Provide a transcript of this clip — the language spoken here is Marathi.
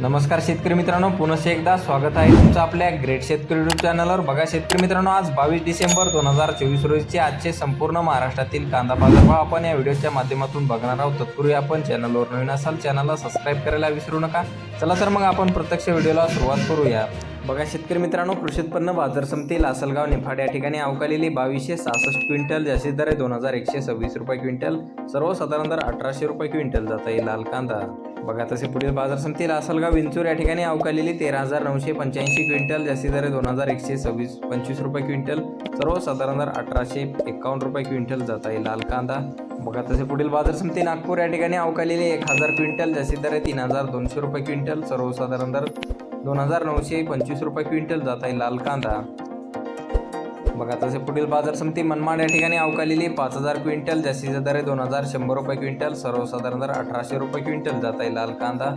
नमस्कार शेतकरी मित्रांनो पुनश्च एकदा स्वागत आहे तुमचं आपल्या ग्रेट शेतकरी युट्यूब चॅनलवर बघा शेतकरी मित्रांनो आज बावीस डिसेंबर दोन हजार चोवीस रोजीचे आजचे संपूर्ण महाराष्ट्रातील कांदा बाजारभाव आपण या व्हिडिओच्या माध्यमातून बघणार आहोत. तत्पूर्वी आपण चॅनलवर नवीन असाल चॅनलला सबस्क्राईब करायला विसरू नका. चला तर मग आपण प्रत्यक्ष व्हिडिओला सुरुवात करूया. बघा शेतकरी मित्रांनो कृषी उत्पन्न बाजार समिती लासलगाव निफाड या ठिकाणी अवकालेली बावीसशे सहासष्ट क्विंटल जास्तीत दर आहे दोन हजार एकशे सव्वीस रुपये क्विंटल. सर्वसाधारण दर अठराशे रुपये क्विंटल जात आहे लाल कांदा. बघा तसे पुढील बाजार समिती लासलगाव विंचूर या ठिकाणी अवकालेली तेरा हजार नऊशे पंच्याऐंशी क्विंटल जास्ती दर दोन हजार एकशे सव्वीस पंचवीस रुपये क्विंटल सर्वसाधारण दर अठराशे एकावन्न रुपये क्विंटल जात आहे लाल कांदा. बघा तसे पुढील बाजार समिती नागपूर या ठिकाणी अवकालेली एक हजार क्विंटल जास्ती दर आहे तीन हजार दोनशे रुपये क्विंटल सर्वसाधारण दर दोन हजार नऊशे पंचवीस रुपये क्विंटल जात आहे लाल कांदा. बघा तसे पुढील बाजार समिती मनमाड या ठिकाणी अवकालेली पाच हजार क्विंटल जास्तीचा दर आहे दोन हजार शंभर रुपये क्विंटल सर्वसाधारण दर अठराशे रुपये क्विंटल. जात आहे लाल कांदा.